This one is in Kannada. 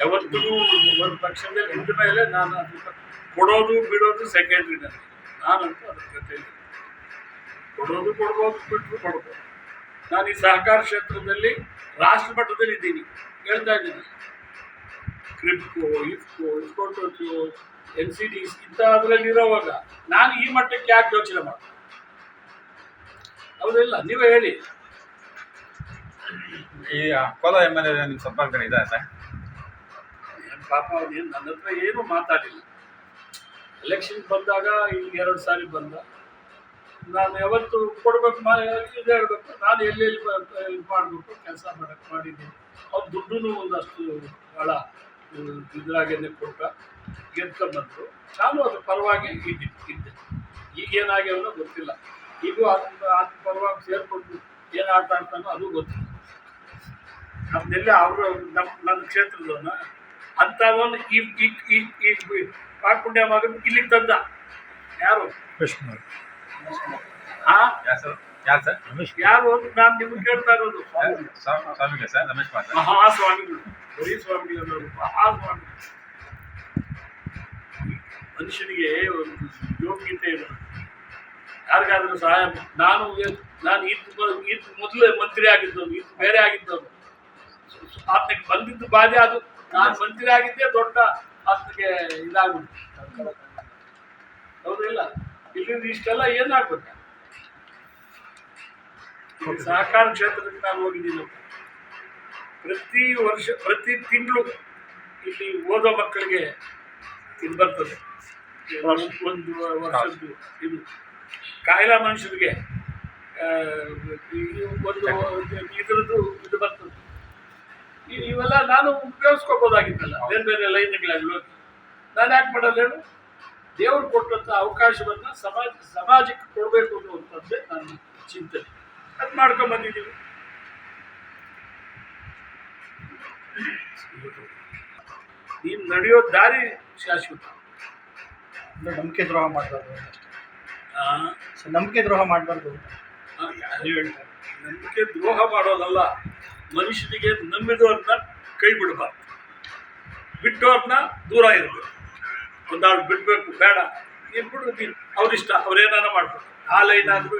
ಯಾವತ್ತಿಗೂ ಒಂದು ಪಕ್ಷದಲ್ಲಿ ಇದ್ದ ಮೇಲೆ ನಾನು ಕೊಡೋದು, ಬಿಡೋದು ಸೆಕೆಂಡ್ರಿ ನನಗೆ ನಾನಂತೂ ಅದ್ರ ಕೊಡೋದು, ಕೊಡ್ಬೋದು ಬಿಟ್ಟರು ಕೊಡ್ಬೋದು. ನಾನು ಈ ಸಹಕಾರ ಕ್ಷೇತ್ರದಲ್ಲಿ ರಾಷ್ಟ್ರ ಮಟ್ಟದಲ್ಲಿ ಇದ್ದೀನಿ. ಹೇಳ್ತಾ ಇದ್ದೀನಿ. ಕ್ರಿಪ್ಕೋ ಇಫ್ಕೋ ಇಸ್ಕೋಟೋ ಎನ್ ಸಿ ಡಿ ಇಂಥದ್ರಲ್ಲಿ ಇರೋವಾಗ ನಾನು ಈ ಮಟ್ಟಕ್ಕೆ ಯಾಕೆ ಯೋಚನೆ ಮಾಡ್ತೀನಿ? ಹೌದಿಲ್ಲ, ನೀವೇ ಹೇಳಿ. ಈ ಅಕೋಲ ಎಂ ಎಲ್ ಎ ನಿಮ್ಮ ಸಂಪರ್ಕ ಇದೆ ಸರ್ ಪಾಪ ಅವನೇನು ನನ್ನ ಹತ್ರ ಏನೂ ಮಾತಾಡಿಲ್ಲ. ಎಲೆಕ್ಷನ್ ಬಂದಾಗ ಈಗ ಎರಡು ಸಾರಿ ಬಂದ. ನಾನು ಯಾವತ್ತು ಕೊಡ್ಬೇಕು ಇದು ಹೇಳ್ಬೇಕು. ನಾನು ಎಲ್ಲೆಲ್ಲಿ ಇದು ಮಾಡಬೇಕು, ಕೆಲಸ ಮಾಡಕ್ಕೆ ಮಾಡಿದ್ದೀನಿ ಅವ್ರು ದುಡ್ಡು ಒಂದಷ್ಟು ಭಾಳ ಇದ್ರಾಗೇನೆ ಕೊಟ್ಟ. ಗೆದ್ಕೊಂಡ್ಬಂದರು ನಾನು ಅದ್ರ ಪರವಾಗಿ ಇದ್ದೆ ಇದ್ದೆ. ಈಗೇನಾಗ್ಯಾವನೋ ಗೊತ್ತಿಲ್ಲ. ಈಗೂ ಅದನ್ನ ಅದ್ರ ಪರವಾಗಿ ಸೇರ್ಕೊಂಡು ಏನು ಆಟ ಆಡ್ತಾನೋ ಅದು ಗೊತ್ತಿಲ್ಲ. ನಮ್ದೆಲ್ಲ ಅವರು ನಮ್ಮ ನನ್ನ ಕ್ಷೇತ್ರದವನ ಅಂತ ಒಂದು ಈ ಈ ಕಾಕುಂಡ್ಯ ಮಗನ ಇಲ್ಲಿಗೆ ತಂದ. ಯಾರು? ಯಾರು ಸರ್? ಯಾರು ಸರ್? ಯಾರು ಅಂತ ನಾನು ನಿಮ್ಗೆ ಕೇಳ್ತಾ ಇರೋದು. ಸ್ವಾಮಿ- ಸರ್ ರಮೇಶ್ ಕುಮಾರ್ ಸರ್. ಮಹಾಸ್ವಾಮಿಗಳು ಬರೀ ಸ್ವಾಮಿಗಳು ಮಹಾಸ್ವಾಮಿ ಮನುಷ್ಯನಿಗೆ ಒಂದು ಯೋಗ್ಯತೆ ಇದೆ ಯಾರಿಗಾದ್ರೂ ಸಹಾಯ ನಾನು ಏನ್- ನಾನು ಇದು ಇದು ಮೊದಲೇ ಮಂತ್ರಿ ಆಗಿದ್ದವನು ಇದು ಬೇರೆ ಆಗಿದ್ದವನು. ಆತನಿಗೆ ಬಂದಿದ್ದು ಬಾಧೆ ಅದು. ನಾನು ಮಂತ್ರಿ ಆಗಿದ್ದೆ ದೊಡ್ಡ ಆಸ್ತಿಗೆ ಇದಾಗ್ಬಿಟ್ಟು ಹೌದಿಲ್ಲ ಇಲ್ಲಿಂದ ಇಷ್ಟೆಲ್ಲ ಏನಾಗ್ಬೇಕು? ಸಹಕಾರ ಕ್ಷೇತ್ರಕ್ಕೆ ನಾನು ಹೋಗಿದ್ದೀನಿ. ಪ್ರತಿ ವರ್ಷ, ಪ್ರತಿ ತಿಂಗಳು ಇಲ್ಲಿ ಓದೋ ಮಕ್ಕಳಿಗೆ ಇದು ಬರ್ತದೆ. ಒಂದು ವರ್ಷದ್ದು ಇದು. ಕಾಯಿಲೆ ಮನುಷ್ಯರಿಗೆ ಒಂದು ಇದ್ರದ್ದು ಇದು ಬರ್ತದೆ ಇ- ಇವೆಲ್ಲ ನಾನು ಉಪಯೋಗಿಸ್ಕೋಬೋದಾಗಿತ್ತಲ್ಲ ಬೇರೆ ಬೇರೆ ಲೈನ್ಗಳಾಗಲಿ ನಾನು ಯಾಕೆ ಮಾಡಲ್ಲ ಹೇಳು? ದೇವರು ಕೊಟ್ಟಂಥ ಅವಕಾಶವನ್ನು ಸಮಾಜ ಸಮಾಜಕ್ಕೆ ಕೊಡಬೇಕು ಅನ್ನುವಂಥದ್ದೇ ನನ್ನ ಚಿಂತನೆ. ಅದು ಮಾಡ್ಕೊಂಡು ಬಂದಿದ್ದೀವಿ. ನೀನು ನಡೆಯೋ ದಾರಿ ಶಾಶ್ವತ. ನಂಬಿಕೆ ದ್ರೋಹ ಮಾಡಬಾರ್ದು ನಂಬಿಕೆ ದ್ರೋಹ ಮಾಡಬಾರ್ದು ಯಾರು ಹೇಳ್ತಾರೆ? ನಂಬಿಕೆ ದ್ರೋಹ ಮಾಡೋದಲ್ಲ. ಮನುಷ್ಯನಿಗೆ ನಂಬಿದವ್ರನ್ನ ಕೈ ಬಿಡಬಾರ್ದು ಬಿಟ್ಟೋರ್ನ ದೂರ ಇರಬೇಕು. ಒಂದಾಳು ಬಿಡಬೇಕು, ಬೇಡ. ನೀನು ಬಿಡು, ನೀನು. ಅವ್ರಿಷ್ಟ ಅವ್ರೇನಾರ ಮಾಡ್ಬೇಕು ಆ ಲೈನ್ ಆದರೂ